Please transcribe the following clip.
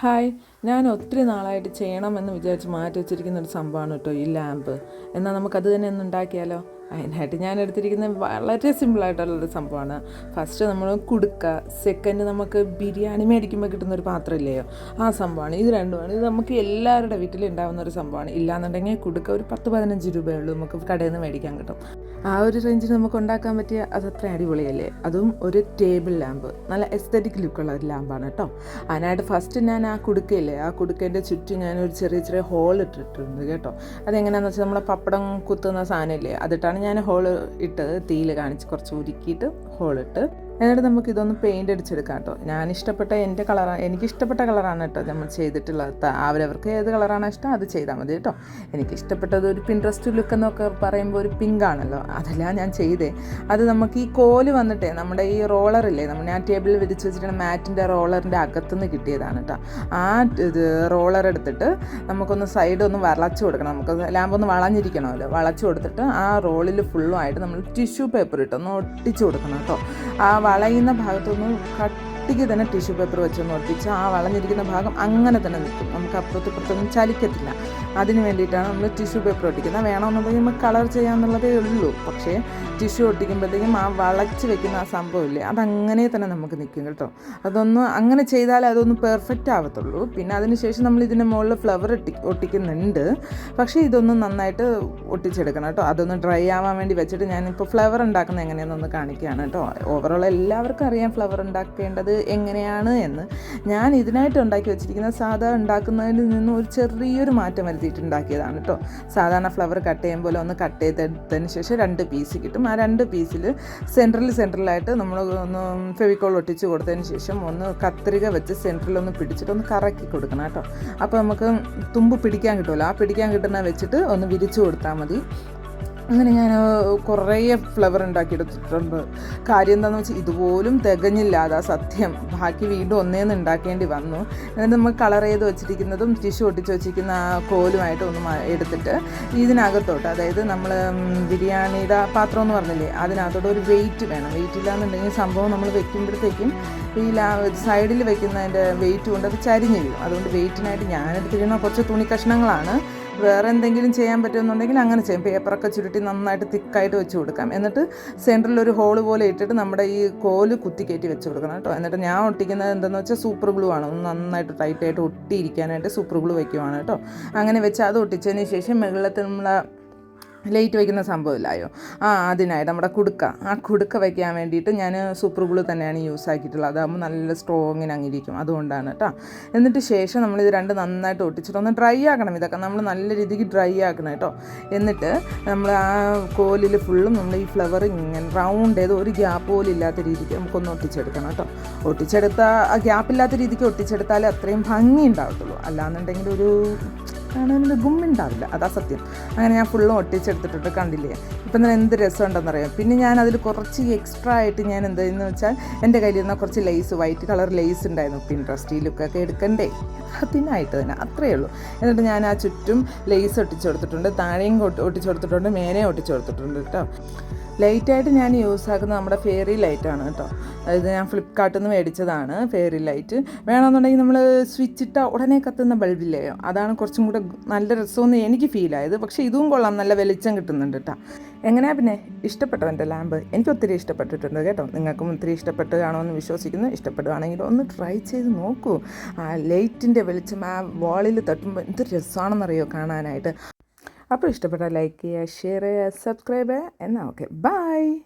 Hi ഞാൻ ഒത്തിരി നാളായിട്ട് ചെയ്യണമെന്ന് വിചാരിച്ച് മാറ്റി വെച്ചിരിക്കുന്ന ഒരു സംഭവമാണ് കേട്ടോ ഈ ലാമ്പ്. എന്നാൽ നമുക്കത് തന്നെ ഒന്ന് ഉണ്ടാക്കിയാലോ? അതിനായിട്ട് ഞാൻ എടുത്തിരിക്കുന്നത് വളരെ സിമ്പിളായിട്ടുള്ളൊരു സംഭവമാണ്. ഫസ്റ്റ് നമ്മൾ കുടുക്ക സെക്കൻഡ് നമുക്ക് ബിരിയാണി മേടിക്കുമ്പോൾ കിട്ടുന്ന ഒരു പാത്രമില്ലയോ ആ സംഭവമാണ്. ഇത് രണ്ടുമാണ്. ഇത് നമുക്ക് എല്ലാവരുടെ വീട്ടിലും ഉണ്ടാകുന്ന ഒരു സംഭവമാണ്. ഇല്ലാന്നുണ്ടെങ്കിൽ കുടുക്ക ഒരു പത്ത് പതിനഞ്ച് രൂപയേ ഉള്ളൂ നമുക്ക് കടയിൽ നിന്ന് മേടിക്കാൻ കിട്ടും. ആ ഒരു റേഞ്ചിൽ നമുക്ക് ഉണ്ടാക്കാൻ പറ്റിയ അതത്ര അടിപൊളിയല്ലേ? അതും ഒരു ടേബിൾ ലാമ്പ് നല്ല എസ്തറ്റിക് ലുക്കുള്ള ഒരു ലാമ്പാണ് കേട്ടോ. അതിനായിട്ട് ഫസ്റ്റ് ഞാൻ ആ കുടുക്കയില്ലേ? ആ കുടുക്കേന്റെ ചുറ്റും ഞാൻ ഒരു ചെറിയ ചെറിയ ഹോൾ ഇട്ടിട്ടുണ്ട് കേട്ടോ. അതെങ്ങനെയാണെന്ന് വെച്ചാൽ നമ്മളെ പപ്പടം കുത്തുന്ന സാധനമില്ലേ അതിട്ടാണ് ഞാൻ ഹോൾ ഇട്ടത്. തീയിൽ കാണിച്ച് കുറച്ച് ഉരുക്കിയിട്ട് ഹോളിട്ട് എന്നിട്ട് നമുക്ക് ഇതൊന്ന് പെയിന്റ് അടിച്ചെടുക്കാം കേട്ടോ ഞാൻ ഇഷ്ടപ്പെട്ട എന്റെ കളറാണ് എനിക്കിഷ്ടപ്പെട്ട കളറാണ് കേട്ടോ നമ്മൾ ചെയ്തിട്ടുള്ളത്. അവരവർക്ക് ഏത് കളറാണ് ഇഷ്ടം അത് ചെയ്താൽ മതി കേട്ടോ എനിക്കിഷ്ടപ്പെട്ടത് ഒരു പിൻട്രസ്റ്റ് ലുക്ക് എന്നൊക്കെ പറയുമ്പോൾ ഒരു പിങ്ക് ആണല്ലോ. അതല്ല ഞാൻ ചെയ്തേ. അത് നമുക്ക് ഈ കോൽ വന്നിട്ടേ നമ്മുടെ ഈ റോളറില്ലേ നമ്മൾ ഞാൻ ടേബിളിൽ വിരിച്ച് വെച്ചിട്ടുള്ള മാറ്റിന്റെ റോളറിന്റെ അകത്തുനിന്ന് കിട്ടിയതാണ് കേട്ടോ ആ ഇത് റോളർ എടുത്തിട്ട് നമുക്കൊന്ന് സൈഡ് ഒന്ന് വളച്ചു കൊടുക്കണം. നമുക്ക് ലാമ്പ് ഒന്ന് വളഞ്ഞിരിക്കണമല്ലോ. വളച്ചു കൊടുത്തിട്ട് ആ റോളിൽ ഫുള്ളുമായിട്ട് നമ്മൾ ടിഷ്യൂ പേപ്പർ ഇട്ടൊന്ന് ഒട്ടിച്ചു കൊടുക്കണം കേട്ടോ ആ വളയുന്ന ഭാഗത്തൊന്ന് കട്ടിക്ക് തന്നെ ടിഷ്യൂ പേപ്പർ വെച്ചൊന്ന് ഒട്ടിച്ച് ആ വളഞ്ഞിരിക്കുന്ന ഭാഗം അങ്ങനെ തന്നെ നിൽക്കും. നമുക്ക് അപ്പുറത്തും ഇപ്പുറത്തൊന്നും ചലിക്കത്തില്ല. അതിന് വേണ്ടിയിട്ടാണ് നമ്മൾ ടിഷ്യൂ പേപ്പർ ഒട്ടിക്കുന്നത്. വേണമെന്നുണ്ടെങ്കിൽ നമുക്ക് കളർ ചെയ്യാമെന്നുള്ളതേ ഉള്ളൂ. പക്ഷേ ടിഷ്യൂ ഒട്ടിക്കുമ്പോഴത്തേക്കും ആ വളച്ച് വെക്കുന്ന ആ സംഭവമില്ലേ അതങ്ങനെ തന്നെ നമുക്ക് നിൽക്കും കേട്ടോ. അതൊന്ന് അങ്ങനെ ചെയ്താലേ അതൊന്ന് പെർഫെക്റ്റ് ആവത്തുള്ളൂ. പിന്നെ അതിനുശേഷം നമ്മൾ ഇതിന്റെ മുകളിൽ ഫ്ലവർ ഒട്ടി ഒട്ടിക്കുന്നുണ്ട്. പക്ഷേ ഇതൊന്ന് നന്നായിട്ട് ഒട്ടിച്ചെടുക്കണം കേട്ടോ. അതൊന്ന് ഡ്രൈ ആവാൻ വേണ്ടി വെച്ചിട്ട് ഞാനിപ്പോൾ ഫ്ലവർ ഉണ്ടാക്കുന്നത് എങ്ങനെയാണെന്നൊന്ന് കാണിക്കുകയാണ് കേട്ടോ. ഓവറോൾ എല്ലാവർക്കും അറിയാം ഫ്ലവർ ഉണ്ടാക്കേണ്ടത് എങ്ങനെയാണ് എന്ന്. ഞാൻ ഇതിനായിട്ട് ഉണ്ടാക്കി വെച്ചിരിക്കുന്ന സാധാ ഉണ്ടാക്കുന്നതിൽ നിന്നും ഒരു ചെറിയൊരു മാറ്റം വരുത്തിയിട്ട് ഉണ്ടാക്കിയതാണ് കേട്ടോ സാധാരണ ഫ്ലവർ കട്ട് ചെയ്യാൻ പോലെ ഒന്ന് കട്ട് ചെയ്തെടുത്തതിന് ശേഷം രണ്ട് പീസ് കിട്ടും. ആ രണ്ട് പീസിൽ സെൻട്രൽ സെൻട്രലായിട്ട് നമ്മൾ ഒന്ന് ഫെവിക്കോൾ ഒട്ടിച്ച് കൊടുത്തതിന് ശേഷം ഒന്ന് കത്രിക വെച്ച് സെൻട്രൽ ഒന്ന് പിടിച്ചിട്ട് ഒന്ന് കറക്കി കൊടുക്കണം കേട്ടോ അപ്പോൾ നമുക്ക് തുമ്പ് പിടിക്കാൻ കിട്ടുമല്ലോ ആ പിടിക്കാൻ കിട്ടുന്ന വെച്ചിട്ട് ഒന്ന് വിരിച്ചു കൊടുത്താൽ മതി. അങ്ങനെ ഞാൻ കുറേ ഫ്ലവർ ഉണ്ടാക്കിയെടുത്തിട്ടുണ്ട്. കാര്യം എന്താണെന്ന് വെച്ചാൽ ഇതുപോലും തികഞ്ഞില്ല അതാ സത്യം. ബാക്കി വീണ്ടും ഒന്നേന്ന് ഉണ്ടാക്കേണ്ടി വന്നു. എന്നിട്ട് നമ്മൾ കളർ ചെയ്ത് വെച്ചിരിക്കുന്നതും ടിഷ്യൂ ഒട്ടിച്ച് വെച്ചിരിക്കുന്ന ആ കോലുമായിട്ട് ഒന്ന് എടുത്തിട്ട് ഇതിനകത്തോട്ട് അതായത് നമ്മൾ ബിരിയാണിയുടെ പാത്രം എന്ന് പറഞ്ഞില്ലേ അതിനകത്തോട്ട് ഒരു വെയിറ്റ് വേണം. വെയിറ്റ് ഇല്ലാന്നുണ്ടെങ്കിൽ സംഭവം നമ്മൾ വെക്കുമ്പോഴത്തേക്കും ഈ ലാ സൈഡിൽ വെക്കുന്നതിന്റെ വെയിറ്റ് കൊണ്ട് അത് ചരിഞ്ഞ് വീഴും. അതുകൊണ്ട് വെയിറ്റിനായിട്ട് ഞാൻ എടുത്തിരിക്കുന്ന കുറച്ച് തുണി കഷ്ണങ്ങളാണ്. വേറെ എന്തെങ്കിലും ചെയ്യാൻ പറ്റുമെന്നുണ്ടെങ്കിൽ അങ്ങനെ ചെയ്യും. പേപ്പറൊക്കെ ചുരുട്ടി നന്നായിട്ട് തിക്കായിട്ട് വെച്ച് കൊടുക്കാം. എന്നിട്ട് സെന്ററിൽ ഒരു ഹോൾ പോലെ ഇട്ടിട്ട് നമ്മുടെ ഈ കോൽ കുത്തി കയറ്റി വെച്ച് കൊടുക്കണം കേട്ടോ. എന്നിട്ട് ഞാൻ ഒട്ടിക്കുന്നത് എന്താണെന്ന് വെച്ചാൽ സൂപ്പർ ഗ്ലൂ ആണ്. ഒന്ന് നന്നായിട്ട് ടൈറ്റായിട്ട് ഒട്ടിയിരിക്കാനായിട്ട് സൂപ്പർ ഗ്ലൂ വയ്ക്കുവാണ് കേട്ടോ. അങ്ങനെ വെച്ച് അത് ഒട്ടിച്ചതിന് ശേഷം മുകളിലത്തെ നമ്മളെ ലൈറ്റ് വയ്ക്കുന്ന സംഭവമില്ലായോ? ആ അതിനായി നമ്മുടെ കുടുക്ക. ആ കുടുക്ക വയ്ക്കാൻ വേണ്ടിയിട്ട് ഞാൻ സൂപ്പർ ഗ്ലൂ തന്നെയാണ് യൂസ് ആക്കിയിട്ടുള്ളത്. അതാകുമ്പോൾ നല്ല സ്ട്രോങ്ങിന് അങ്ങിരിക്കും. അതുകൊണ്ടാണ് കേട്ടോ എന്നിട്ട് ശേഷം നമ്മൾ ഇത് രണ്ട് നന്നായിട്ട് ഒട്ടിച്ചിട്ട് ഒന്ന് ഡ്രൈ ആക്കണം ഇതൊക്കെ. നമ്മൾ നല്ല രീതിക്ക് ഡ്രൈ ആക്കണം കേട്ടോ എന്നിട്ട് നമ്മൾ ആ കോലിൽ ഫുള്ളും നമ്മൾ ഈ ഫ്ലവർ ഇങ്ങനെ റൗണ്ട് ചെയ്ത് ഒരു ഗ്യാപ്പ് പോലും ഇല്ലാത്ത രീതിക്ക് നമുക്കൊന്ന് ഒട്ടിച്ചെടുക്കണം കേട്ടോ ഒട്ടിച്ചെടുത്ത ആ ഗ്യാപ്പില്ലാത്ത രീതിക്ക് ഒട്ടിച്ചെടുത്താലേ അത്രയും ഭംഗി ഉണ്ടാവത്തുള്ളൂ. അല്ലാന്നുണ്ടെങ്കിൽ ഒരു കാണാനൊരു ഗുമ്മുണ്ടാവില്ല അതാ സത്യം. അങ്ങനെ ഞാൻ ഫുള്ളും ഒട്ടിച്ചെടുത്തിട്ടിട്ട് കണ്ടില്ലേ? ഇപ്പം തന്നെ എന്ത് രസമുണ്ടെന്നറിയാം. പിന്നെ ഞാൻ അതിൽ കുറച്ച് എക്സ്ട്രാ ആയിട്ട് ഞാൻ എന്തായെന്ന് വെച്ചാൽ എന്റെ കയ്യിൽ നിന്ന് കുറച്ച് ലേസ് വൈറ്റ് കളർ ലേസ് ഉണ്ടായിരുന്നു. പിൻട്രസ്റ്റ് ഈ ലുക്കൊക്കെ എടുക്കണ്ടേ? പിന്നായിട്ട് തന്നെ. അത്രയേ ഉള്ളൂ. എന്നിട്ട് ഞാൻ ആ ചുറ്റും ലേസ് ഒട്ടിച്ചു കൊടുത്തിട്ടുണ്ട്. താഴെയും ഒട്ടി- ഒട്ടിച്ചു കൊടുത്തിട്ടുണ്ട്. മേനെ ഒട്ടിച്ചു കൊടുത്തിട്ടുണ്ട് കേട്ടോ. ലൈറ്റായിട്ട് ഞാൻ യൂസ് ആക്കുന്നത് നമ്മുടെ ഫെയറി ലൈറ്റാണ് കേട്ടോ. അതായത് ഞാൻ ഫ്ലിപ്കാർട്ടിൽ നിന്ന് മേടിച്ചതാണ് ഫെയറി ലൈറ്റ് വേണമെന്നുണ്ടെങ്കിൽ നമ്മൾ സ്വിച്ച് ഇട്ട ഉടനെ കത്തുന്ന ബൾബില്ലയോ അതാണ് കുറച്ചും കൂടെ നല്ല രസമെന്ന് എനിക്ക് ഫീൽ ആയത്. പക്ഷേ ഇതും കൊള്ളാം. നല്ല വെളിച്ചം കിട്ടുന്നുണ്ട് കേട്ടോ എങ്ങനെയാ പിന്നെ? ഇഷ്ടപ്പെട്ടോ എന്റെ ലാമ്പ് എനിക്ക് ഒത്തിരി ഇഷ്ടപ്പെട്ടിട്ടുണ്ട് കേട്ടോ. നിങ്ങൾക്കും ഒത്തിരി ഇഷ്ടപ്പെട്ട് കാണുമെന്ന് വിശ്വസിക്കുന്നു. ഇഷ്ടപ്പെടുകയാണെങ്കിൽ ഒന്ന് ട്രൈ ചെയ്ത് നോക്കൂ. ആ ലൈറ്റിന്റെ വെളിച്ചം ആ വാളിൽ തട്ടുമ്പോൾ എന്ത് രസമാണെന്നറിയോ കാണാനായിട്ട്. അപ്പോൾ ഇഷ്ടപ്പെട്ട ലൈക്ക് ചെയ്യുക ഷെയർ ചെയ്യുക സബ്സ്ക്രൈബ് ചെയ്യുക. എന്നാൽ ഓക്കെ ബൈ